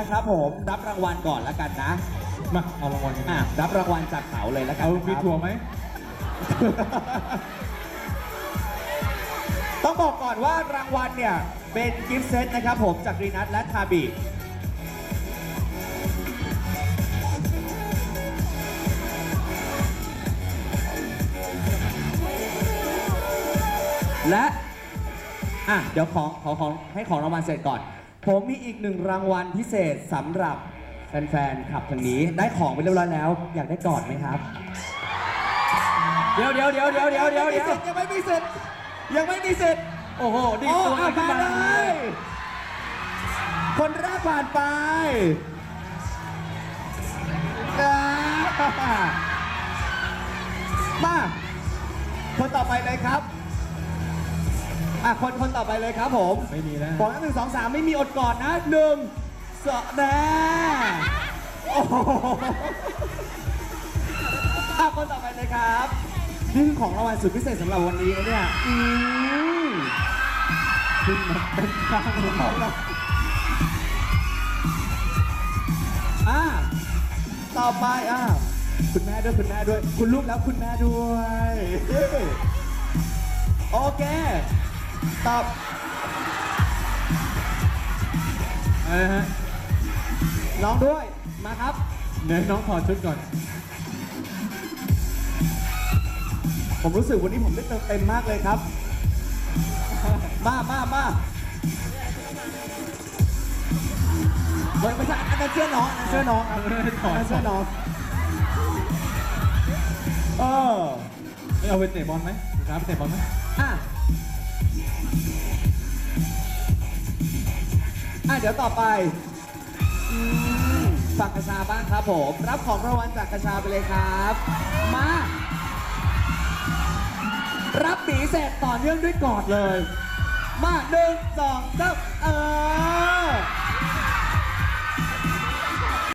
นะครับผมรับรางวัลก่อนแล้วกันนะมาเอารางวัลกันอะรับรางวัลจากเขาเลยแล้วกันเอานะคมีรับ ถั่วไหม ต้องบอกก่อนว่ารางวัลเนี่ย เป็นกิฟต์เซตนะครับผมจากรีนัทและทาบิและ อะ เดี๋ยวของขอของให้ของรางวัลเสร็จก่อน ผมมีอีกหนึ่งรางวัลพิเศษสำหรับแฟนๆขับทางนี้ ได้ของไปเรียบร้อยแล้ว อยากได้กอดไหมครับ เดี๋ยวเดี๋ยวเดี๋ยวเดี๋ยวเดี๋ยวเดี๋ยวเดี๋ยวยังไม่มีเสร็จยังไม่มีเสร็จโอ้โหดีโอ้ตัวเอาขึ้นมามาเลยคนแรกผ่านไปอ่ามาคนต่อไปเลยครับ อะคนคนต่อไปเลยครับผมไม่มีแล้วบอกนะหนึ่งสองสามไม่มีอดก่อนนะหนึ่งสองแน่โอ้โหอะคนต่อไปเลยครับนี่คือของรางวัลสุดพิเศษสำหรับวันนี้นะเนี่ยอืมขึ้นมาเป็นข้างเขาอะต่อไปอะคุณแม่ด้วยคุณแม่ด้วย คุณลูกแล้วคุณแม่ด้วย โอเค ตอบอะไรฮะน้องด้วย มาครับ เดี๋ยวน้องถอดชุดก่อน ผมรู้สึกวันนี้ผมได้เติมเต็มมากเลยครับ มามามาเฮ้ยไม่ใช่อันนั้นเสื้อน้องอันนั้นเสื้อน้องอันนั้นถอดเสื้อน้อง เออเอาไปเตะบอลไหมครับเตะบอลไหมอะ อะเดี๋ยวต่อไปอืมฝั่งกระชาบ้างครับผม รับของรางวัลจากกระชาไปเลยครับ มา รับปีเสร็จต่อเนื่องด้วยกอดเลย มาหนึ่งสองสาม